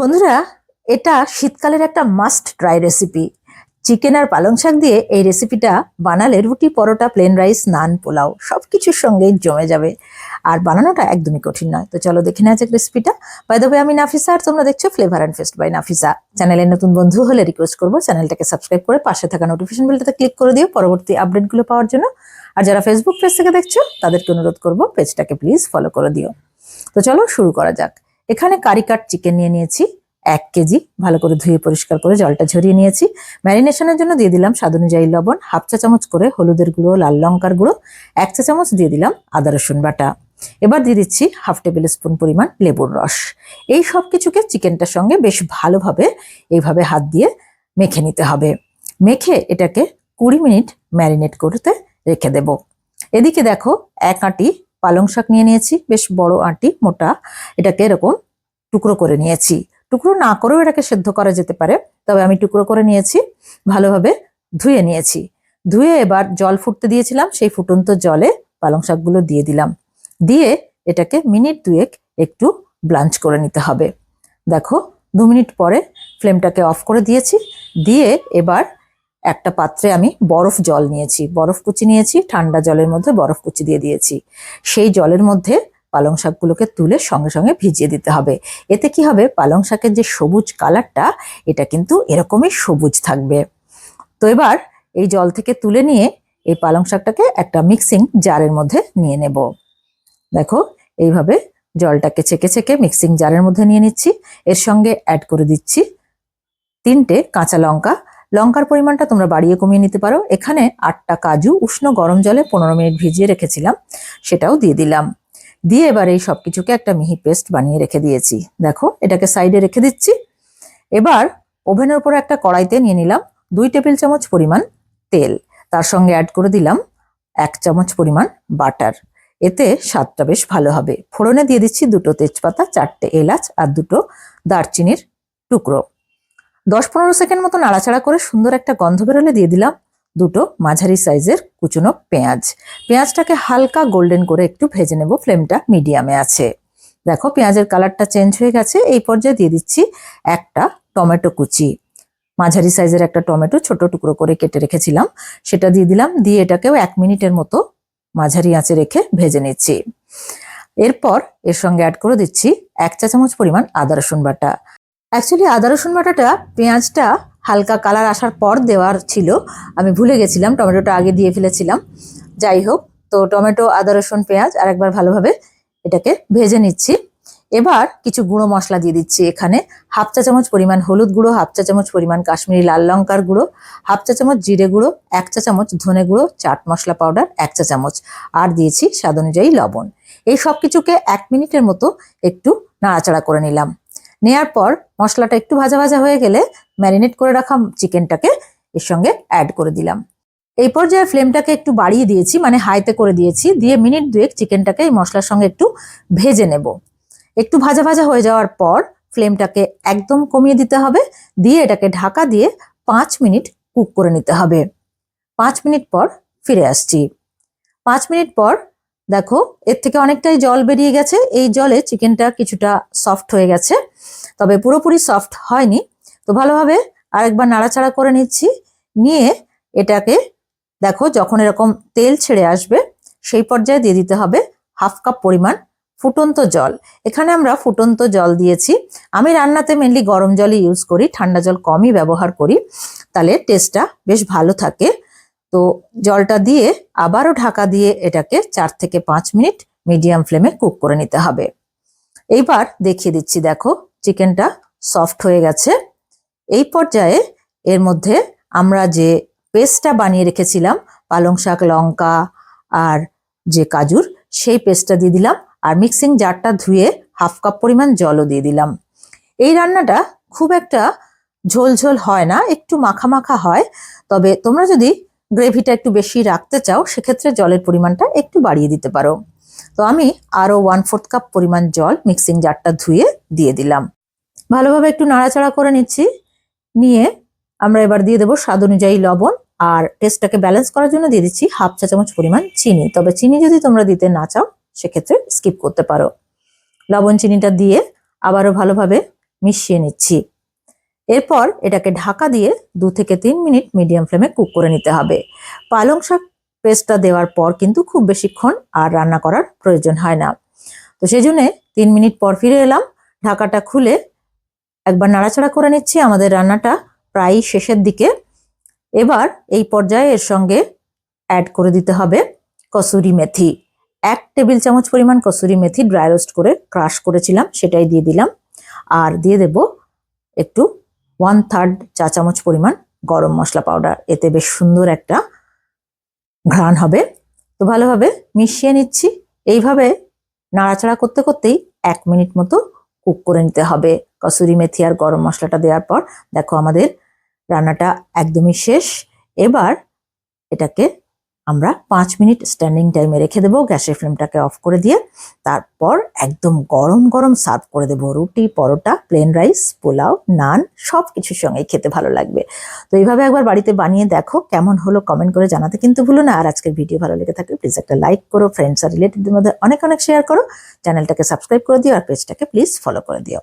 বন্ধুরা, এটা শীতকালের একটা মাস্ট ট্রাই রেসিপি চিকেন আর পালং শাক দিয়ে এই রেসিপিটা বানালে রুটি, পরোটা প্লেন রাইস নান পোলাও সব কিছুর সঙ্গেই জমে যাবে। আর বানানোটা একদমই কঠিন নয়। তো চলো দেখে নেওয়া যাক রেসিপিটা বাই দ্য আমি নাফিসা, আর তোমরা দেখছ flavour and fest by Nafisa. চ্যানেলের নতুন বন্ধু হলে রিকোয়েস্ট করব চ্যানেলটাকে সাবস্ক্রাইব করে পাশে থাকা নোটিফিকেশন বেলটাতে ক্লিক করে দিও পরবর্তী আপডেটগুলো পাওয়ার জন্য। আর যারা ফেসবুক পেজ থেকে দেখছ, তাদেরকে অনুরোধ করব পেজটাকে প্লিজ ফলো করে দিও। তো চলো শুরু করা যাক। এখানে কারি কাট চিকেন নিয়ে নিয়েছি, এক কেজি, ভালো করে ধুয়ে পরিষ্কার করে জলটা ঝরিয়ে নিয়েছি। ম্যারিনেশনের জন্য দিয়ে দিলাম স্বাদ অনুযায়ী লবণ, হাফ চা চামচ করে হলুদের গুঁড়ো, লাল লঙ্কার গুঁড়ো, এক চা চামচ দিয়ে দিলাম আদা রসুন বাটা। এবার দিয়ে দিচ্ছি হাফ টেবিল স্পুন পরিমাণ লেবুর রস। এই সব কিছুকে চিকেনটার সঙ্গে বেশ ভালোভাবে এইভাবে হাত দিয়ে মেখে নিতে হবে। মেখে এটাকে কুড়ি মিনিট ম্যারিনেট করতে রেখে দেব। এদিকে দেখো, এক আঁটি পালং শাক নিয়ে নিয়েছি, বেশ বড় আঁটি, মোটা। এটাকে এরকম টুকরো করে নিয়েছি। টুকরো না করেও এটাকে সেদ্ধ করা যেতে পারে, তবে আমি টুকরো করে নিয়েছি, ভালোভাবে ধুয়ে নিয়েছি। ধুয়ে এবার জল ফুটতে দিয়েছিলাম, সেই ফুটন্ত জলে পালং শাকগুলো দিয়ে দিলাম। দিয়ে এটাকে মিনিট দুয়েক একটু ব্লাঞ্চ করে নিতে হবে। দেখো, দু মিনিট পরে ফ্লেমটাকে অফ করে দিয়েছি। দিয়ে এবার একটা পাত্রে আমি বরফ জল নিয়েছি। বরফ কুচি নিয়েছি, ঠান্ডা জলের মধ্যে বরফ কুচি দিয়ে দিয়েছি। সেই জলের মধ্যে পালং শাকগুলোকে তুলে সঙ্গে সঙ্গে ভিজিয়ে দিতে হবে। এতে কি হবে? পালং শাকের যে সবুজ কালারটা, এটা কিন্তু এরকমই সবুজ থাকবে। তো এবার এই জল থেকে তুলে নিয়ে এই পালং শাকটাকে একটা মিক্সিং জারের মধ্যে নিয়ে নেব। দেখো, এইভাবে জলটাকে ছেঁকে ছেঁকে মিক্সিং জারের মধ্যে নিয়ে নিচ্ছি। এর সঙ্গে অ্যাড করে দিচ্ছি তিনটে কাঁচা লঙ্কা লঙ্কার পরিমাণটা তোমরা বাড়িয়ে কমিয়ে নিতে পারো। এখানে আটটা কাজু উষ্ণ গরম জলে পনেরো মিনিট ভিজিয়ে রেখেছিলাম, সেটাও দিয়ে দিলাম। দিয়ে এবার এই সব কিছুকে একটা মিহি পেস্ট বানিয়ে রেখে দিয়েছি। দেখো, এটাকে সাইডে রেখে দিচ্ছি। এবার ওভেনের উপর একটা কড়াইতে নিয়ে নিলাম দুই টেবিল চামচ পরিমাণ তেল। তার সঙ্গে অ্যাড করে দিলাম এক চামচ পরিমাণ বাটার এতে স্বাদটা বেশ ভালো হবে। ফোড়নে দিয়ে দিচ্ছি দুটো তেজপাতা, চারটে এলাচ আর দুটো দারচিনির টুকরো। দশ পনেরো সেকেন্ড মতো নাড়াচাড়া করে সুন্দর একটা গন্ধ বেরোলে দিয়ে দিলাম দুটো মাঝারি সাইজের কুচনো পেঁয়াজ। পেঁয়াজটাকে হালকা গোল্ডেন করে একটু ভেজে নেব ফ্লেমটা মিডিয়ামে আছে। দেখো পেঁয়াজের কালারটা চেঞ্জ হয়ে গেছে, এই পর্যায়ে দিয়ে দিচ্ছি একটা টমেটো কুচি। মাঝারি সাইজের একটা টমেটো ছোট টুকরো করে কেটে রেখেছিলাম, সেটা দিয়ে দিলাম, দিয়ে এটাকেও এক মিনিটের মতো মাঝারি আঁচে রেখে ভেজে নিচ্ছি। এরপর এর সঙ্গে অ্যাড করে দিচ্ছি এক চা চামচ পরিমাণ আদা রসুন বাটা। অ্যাকচুয়ালি আদা, রসুন বাটাটা, পেঁয়াজটা হালকা কালার আসার পর দেওয়ার ছিল। আমি ভুলে গেছিলাম, টমেটোটা আগে দিয়ে ফেলেছিলাম। যাই হোক, তো টমেটো, আদা, রসুন, পেঁয়াজ আর একবার ভালোভাবে এটাকে ভেজে নিচ্ছি। এবার কিছু গুঁড়ো মশলা দিয়ে দিচ্ছি এখানে। হাফ চা চামচ পরিমাণ হলুদ গুঁড়ো, হাফ চা চামচ পরিমাণ কাশ্মীরি লাল লঙ্কার গুঁড়ো, হাফ চা চামচ জিরে গুঁড়ো, এক চা চামচ ধনে গুঁড়ো, চাট মশলা পাউডার, এক চা চামচ। আর দিয়েছি স্বাদ অনুযায়ী লবণ। এই সব কিছুকে এক মিনিটের মতো একটু নাড়াচাড়া করে নিলাম। নেয়ার পর মশলাটা একটু ভাজা ভাজা হয়ে গেলে ম্যারিনেট করে রাখা চিকেনটাকে এর সঙ্গে অ্যাড করে দিলাম। এই পর্যায়ে ফ্লেমটাকে একটু বাড়িয়ে দিয়েছি মানে হাইতে করে দিয়েছি, দিয়ে মিনিট দুয়েক চিকেনটাকে এই মশলার সঙ্গে একটু ভেজে নেব। একটু ভাজা ভাজা হয়ে যাওয়ার পর ফ্লেমটাকে একদম কমিয়ে দিতে হবে, দিয়ে এটাকে ঢাকা দিয়ে পাঁচ মিনিট কুক করে নিতে হবে। পাঁচ মিনিট পর ফিরে আসছি। পাঁচ মিনিট পর দেখো, এর থেকে অনেকটাই জল বেরিয়ে গেছে। এই জলে চিকেনটা কিছুটা সফট হয়ে গেছে, তবে পুরোপুরি সফট হয়নি। তো ভালোভাবে আরেকবার নাড়াচাড়া করে নিচ্ছি। নিয়ে এটাকে দেখো, যখন এরকম তেল ছেড়ে আসবে, সেই পর্যায়ে দিয়ে দিতে হবে হাফ কাপ পরিমাণ ফুটন্ত জল। এখানে আমরা ফুটন্ত জল দিয়েছি। আমি রান্নাতে মেনলি গরম জলই ইউজ করি, ঠান্ডা জল কমই ব্যবহার করি। তাহলে টেস্টটা বেশ ভালো থাকে। তো জলটা দিয়ে আবারও ঢাকা দিয়ে এটাকে চার থেকে পাঁচ মিনিট মিডিয়াম ফ্লেমে কুক করে নিতে হবে। এইবার দেখিয়ে দিচ্ছি, দেখো, চিকেনটা সফট হয়ে গেছে। এই পর্যায়ে এর মধ্যে আমরা যে পেস্টটা বানিয়ে রেখেছিলাম, পালং শাক, লঙ্কা আর যে কাজুর, সেই পেস্টটা দিয়ে দিলাম আর মিক্সিং জারটা ধুয়ে হাফ কাপ পরিমাণ জলও দিয়ে দিলাম। এই রান্নাটা খুব একটা ঝোল ঝোল হয় না, একটু মাখা মাখা হয়, তবে তোমরা যদি গ্রেভিটা একটু বেশি রাখতে চাও, সেক্ষেত্রে জলের পরিমাণটা একটু বাড়িয়ে দিতে পারো। তো আমি আরও ওয়ান ফোর্থ কাপ পরিমাণ জল মিক্সিং জারটা ধুয়ে দিয়ে দিলাম। ভালোভাবে একটু নাড়াচাড়া করে নিচ্ছি। নিয়ে আমরা এবার দিয়ে দেবো স্বাদ অনুযায়ী লবণ আর টেস্টটাকে ব্যালেন্স করার জন্য দিয়ে দিচ্ছি হাফ চা চামচ পরিমাণ চিনি। তবে চিনি যদি তোমরা দিতে না চাও, সেক্ষেত্রে স্কিপ করতে পারো। লবণ চিনিটা দিয়ে আবারও ভালোভাবে মিশিয়ে নিচ্ছি। এরপর এটাকে ঢাকা দিয়ে দু থেকে তিন মিনিট মিডিয়াম ফ্লেমে কুক করে নিতে হবে। পালং শাক পেস্টটা দেওয়ার পর কিন্তু খুব বেশিক্ষণ আর রান্না করার প্রয়োজন হয় না। তো সেই জন্যে তিন মিনিট পর ফিরে এলাম। ঢাকাটা খুলে একবার নাড়াচাড়া করে নিচ্ছি। আমাদের রান্নাটা প্রায় শেষের দিকে। এবার এই পর্যায়ে এর সঙ্গে অ্যাড করে দিতে হবে কসুরি মেথি। এক টেবিল চামচ পরিমাণ কসুরি মেথি ড্রাই রোস্ট করে ক্রাশ করেছিলাম, সেটাই দিয়ে দিলাম। আর দিয়ে দেব একটু ওয়ান থার্ড চা চামচ পরিমাণ গরম মশলা পাউডার এতে বেশ সুন্দর একটা ঘ্রাণ হবে। তো ভালোভাবে মিশিয়ে নিচ্ছি। এইভাবে নাড়াচাড়া করতে করতেই এক মিনিট মতো কুক করে নিতে হবে। কসুরি মেথি আর গরম মশলাটা দেওয়ার পর দেখো আমাদের রান্নাটা একদমই শেষ। এবার এটাকে আমরা পাঁচ মিনিট স্ট্যান্ডিং টাইমে রেখে দেবো, গ্যাসের ফ্লেমটাকে অফ করে দিয়ে, তারপর একদম গরম গরম সার্ভ করে দেবো, রুটি, পরোটা প্লেন রাইস পোলাও নান সব কিছুর সঙ্গে খেতে ভালো লাগবে। তো এইভাবে একবার বাড়িতে বানিয়ে দেখো, কেমন হলো কমেন্ট করে জানাতে কিন্তু ভুলো না। আর আজকের ভিডিও ভালো লেগে থাকলে প্লিজ একটা লাইক করো ফ্রেন্ডস আর রিলেটিভদের মধ্যে অনেক অনেক শেয়ার করো চ্যানেলটাকে সাবস্ক্রাইব করে দিও আর পেজটাকে প্লিজ ফলো করে দিও।